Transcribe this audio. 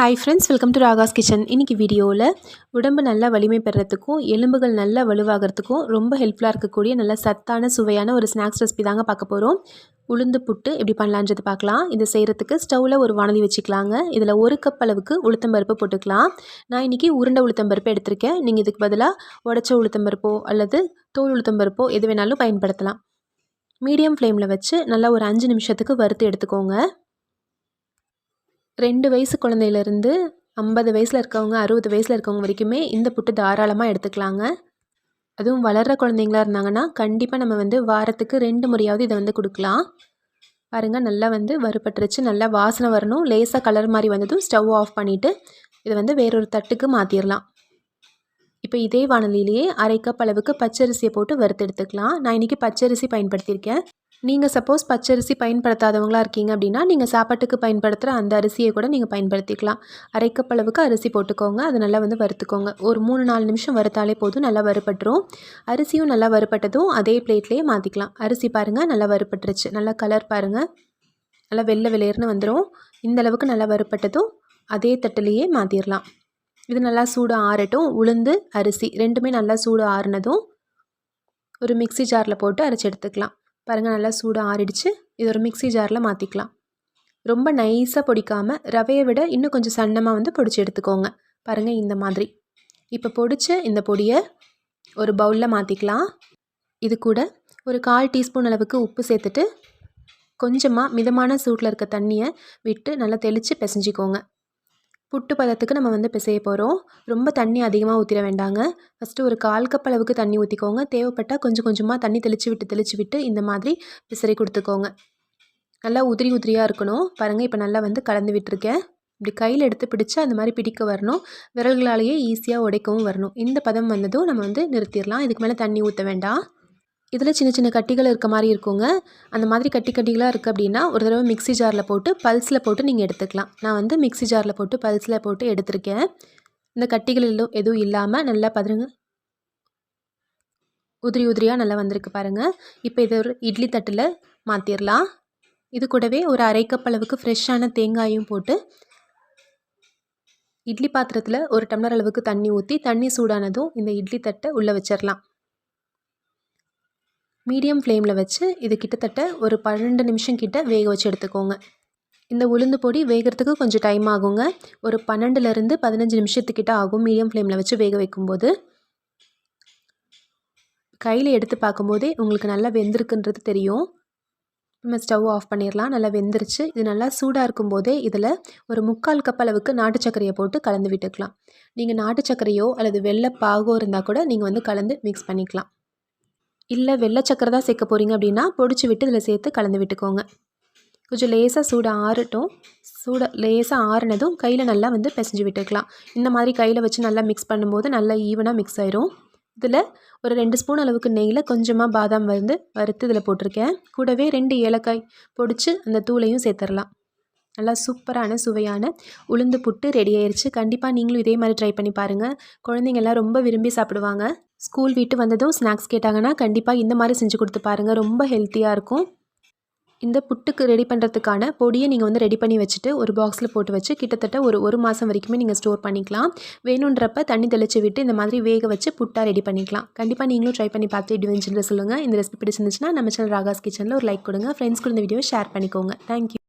Hi friends welcome to Raga's kitchen இன்றைக்கி வீடியோவில் உடம்பு நல்லா வலிமை பெறத்துக்கும் எலும்புகள் நல்லா வலுவாகிறதுக்கும் ரொம்ப ஹெல்ப்ஃபுல்லாக இருக்கக்கூடிய நல்ல சத்தான சுவையான ஒரு ஸ்நாக்ஸ் ரெசிபி தாங்க பார்க்க போகிறோம் உளுந்து புட்டு எப்படி பண்ணலான்றது பார்க்கலாம். இது செய்கிறதுக்கு ஸ்டவ்வில் ஒரு வானதி வச்சுக்கலாங்க. இதில் ஒரு கப் அளவுக்கு உளுத்தம்பருப்பு போட்டுக்கலாம். நான் இன்றைக்கி உருண்டை உளுத்தம்பருப்பு எடுத்திருக்கேன். நீங்கள் இதுக்கு பதிலாக உடச்ச உளுத்தம்பருப்போ அல்லது தோல் உளுத்தம்பருப்போ எது வேணாலும் பயன்படுத்தலாம். மீடியம் ஃப்ளேமில் வச்சு நல்லா ஒரு அஞ்சு நிமிஷத்துக்கு வறுத்து எடுத்துக்கோங்க. ரெண்டு வயசு குழந்தையிலேருந்து ஐம்பது வயசில் இருக்கவங்க அறுபது வயசில் இருக்கவங்க வரைக்குமே இந்த புட்டு தாராளமாக எடுத்துக்கலாங்க. அதுவும் வளர்கிற குழந்தைங்களா இருந்தாங்கன்னா கண்டிப்பாக நம்ம வந்து வாரத்துக்கு ரெண்டு முறையாவது இதை வந்து கொடுக்கலாம். பாருங்கள் நல்லா வந்து வறுபட்டுருச்சு. நல்லா வாசனை வரணும். லேசாக கலர் மாதிரி வந்ததும் ஸ்டவ் ஆஃப் பண்ணிவிட்டு இதை வந்து வேறொரு தட்டுக்கு மாற்றிடலாம் இப்போ இதே வானலிலேயே அரை கப் அளவுக்கு பச்சரிசியை போட்டு வறுத்து எடுத்துக்கலாம் நான் இன்றைக்கி பச்சரிசி பயன்படுத்தியிருக்கேன். நீங்கள் சப்போஸ் பச்சரிசி பயன்படுத்தாதவங்களாக இருக்கீங்க அப்படின்னா நீங்கள் சாப்பாட்டுக்கு பயன்படுத்துகிற அந்த அரிசியை கூட நீங்கள் பயன்படுத்திக்கலாம். அரைக்கப்பளவுக்கு அரிசி போட்டுக்கோங்க. அதை நல்லா வந்து வறுத்துக்கோங்க. ஒரு மூணு நாலு நிமிஷம் வறுத்தாலே போதும். நல்லா வறுபட்டுரும். அரிசியும் நல்லா வறுப்பட்டதும் அதே பிளேட்லேயே மாற்றிக்கலாம் அரிசி பாருங்கள் நல்லா வறுபட்டுருச்சு. நல்லா கலர் பாருங்கள் நல்லா வெள்ளை வெளியேறுனு வந்துடும் இந்த அளவுக்கு நல்லா வறுப்பட்டதும் அதே தட்டிலேயே மாற்றிடலாம் இது நல்லா சூடு ஆறட்டும். உளுந்து அரிசி ரெண்டுமே நல்லா சூடு ஆறுனதும் ஒரு மிக்சி ஜாரில் போட்டு அரைச்சி எடுத்துக்கலாம். பாருங்கள் நல்லா சூடாக ஆறிடுச்சு. இது ஒரு மிக்சி ஜாரில் மாற்றிக்கலாம் ரொம்ப நைஸாக பொடிக்காமல் ரவையை விட இன்னும் கொஞ்சம் சன்னமாக வந்து பொடிச்சு எடுத்துக்கோங்க. பாருங்கள் இந்த மாதிரி. இப்போ பொடிச்ச இந்த பொடியை ஒரு பவுலில் மாற்றிக்கலாம் இது கூட ஒரு கால் டீஸ்பூன் அளவுக்கு உப்பு சேர்த்துட்டு கொஞ்சமாக மிதமான சூட்டில் இருக்க தண்ணியை விட்டு நல்லா தெளித்து பிசைஞ்சிக்கோங்க. புட்டு பதத்துக்கு நம்ம வந்து பிசைய போகிறோம் ரொம்ப தண்ணி அதிகமாக ஊற்றிட வேண்டாங்க. ஃபஸ்ட்டு ஒரு கால் கப் அளவுக்கு தண்ணி ஊற்றிக்கோங்க தேவைப்பட்டால் கொஞ்சம் கொஞ்சமாக தண்ணி தெளித்து விட்டு தெளித்து விட்டு இந்த மாதிரி பிசறி கொடுத்துக்கோங்க. நல்லா உதிரி உதிரியாக இருக்கணும். பாருங்கள் இப்போ நல்லா வந்து கலந்து விட்டுருக்கேன். இப்படி கையில் எடுத்து பிடிச்சி அந்த மாதிரி பிடிக்க வரணும். விரல்களாலேயே ஈஸியாக உடைக்கவும் வரணும். இந்த பதம் வந்ததும் நம்ம வந்து நிறுத்திடலாம். இதுக்கு மேலே தண்ணி ஊற்ற வேண்டாம். இதில் சின்ன சின்ன கட்டிகள் இருக்க மாதிரி இருக்குங்க. அந்த மாதிரி கட்டி கட்டிகளாக இருக்குது அப்படின்னா ஒரு தடவை மிக்சி ஜாரில் போட்டு பல்ஸில் போட்டு நீங்கள் எடுத்துக்கலாம். நான் வந்து மிக்சி ஜாரில் போட்டு பல்ஸில் போட்டு எடுத்திருக்கேன். இந்த கட்டிகள் எதுவும் இல்லாமல் நல்லா பதிருங்க உதிரி உதிரியாக நல்லா வந்திருக்கு பாருங்கள் இப்போ இதை ஒரு இட்லி தட்டில் மாற்றிடலாம் இது கூடவே ஒரு அரை கப் அளவுக்கு ஃப்ரெஷ்ஷான தேங்காயும் போட்டு இட்லி பாத்திரத்தில் ஒரு டம்ளர் அளவுக்கு தண்ணி ஊற்றி தண்ணி சூடானதும் இந்த இட்லி தட்டை உள்ளே வச்சிடலாம் மீடியம் ஃப்ளேமில் வச்சு இது கிட்டத்தட்ட ஒரு பன்னெண்டு நிமிஷம் கிட்ட வேக வச்சு எடுத்துக்கோங்க. இந்த உளுந்து பொடி வேகிறதுக்கு கொஞ்சம் டைம் ஆகுங்க. ஒரு பன்னெண்டுலேருந்து பதினஞ்சு நிமிஷத்துக்கிட்ட ஆகும் மீடியம் ஃப்ளேமில் வச்சு வேக வைக்கும்போது. கையில் எடுத்து பார்க்கும்போதே உங்களுக்கு நல்லா வெந்திருக்குன்றது தெரியும். நம்ம ஸ்டவ் ஆஃப் பண்ணிடலாம் நல்லா வெந்துருச்சு. இது நல்லா சூடாக இருக்கும்போதே இதில் ஒரு முக்கால் கப் அளவுக்கு நாட்டு சர்க்கரையை போட்டு கலந்து விட்டுக்கலாம். நீங்கள் நாட்டு சர்க்கரையோ அல்லது வெள்ளை பாகோ இருந்தால் கூட நீங்கள் வந்து கலந்து மிக்ஸ் பண்ணிக்கலாம். இல்லை வெள்ளை சக்கரை தான் சேர்க்க போகிறீங்க அப்படின்னா பொடிச்சு விட்டு இதில் சேர்த்து கலந்து விட்டுக்கோங்க. கொஞ்சம் லேசாக சூடு ஆறட்டும். சூட லேசாக ஆறுனதும் கையில் நல்லா வந்து பிசைஞ்சு விட்டுக்கலாம். இந்த மாதிரி கையில் வச்சு நல்லா மிக்ஸ் பண்ணும்போது நல்லா ஈவனாக மிக்ஸ் ஆயிரும். இதில் ஒரு ரெண்டு ஸ்பூன் அளவுக்கு நெய்யில் கொஞ்சமாக பாதாம் வந்து வறுத்து இதில் போட்டிருக்கேன். கூடவே ரெண்டு ஏலக்காய் பொடிச்சு அந்த தூளையும் சேர்த்துடலாம் நல்லா சூப்பரான சுவையான உளுந்து புட்டு ரெடி ஆயிடுச்சு கண்டிப்பாக நீங்களும் இதே மாதிரி ட்ரை பண்ணி பாருங்கள் குழந்தைங்கள்லாம் ரொம்ப விரும்பி சாப்பிடுவாங்க. ஸ்கூல் வீட்டு வந்ததும் ஸ்நாக்ஸ் கேட்டாங்கன்னா கண்டிப்பாக இந்த மாதிரி செஞ்சு கொடுத்து பாருங்கள் ரொம்ப ஹெல்த்தியாக இருக்கும். இந்த புட்டுக்கு ரெடி பண்ணுறதுக்கான பொடியை நீங்கள் வந்து ரெடி பண்ணி வச்சுட்டு ஒரு பாக்ஸில் போட்டு வச்சு கிட்டத்தட்ட ஒரு ஒரு மாதம் வரைக்குமே நீங்கள் ஸ்டோர் பண்ணிக்கலாம். வேணுன்றப்ப தண்ணி தெளித்து விட்டு இந்த மாதிரி வேக வச்சு புட்டாக ரெடி பண்ணிக்கலாம். கண்டிப்பாக நீங்களும் ட்ரை பண்ணி பார்த்து எப்படி வந்துச்சுன்னு சொல்லுங்கள் இந்த ரெசிபி பிடிச்சிருந்துச்சுன்னா நம்ம சேனல் ராகாஸ் கிச்சனில் ஒரு லைக் கொடுங்க. ஃப்ரெண்ட்ஸ் கூட இந்த வீடியோ ஷேர் பண்ணிக்கோங்க. தேங்க்யூ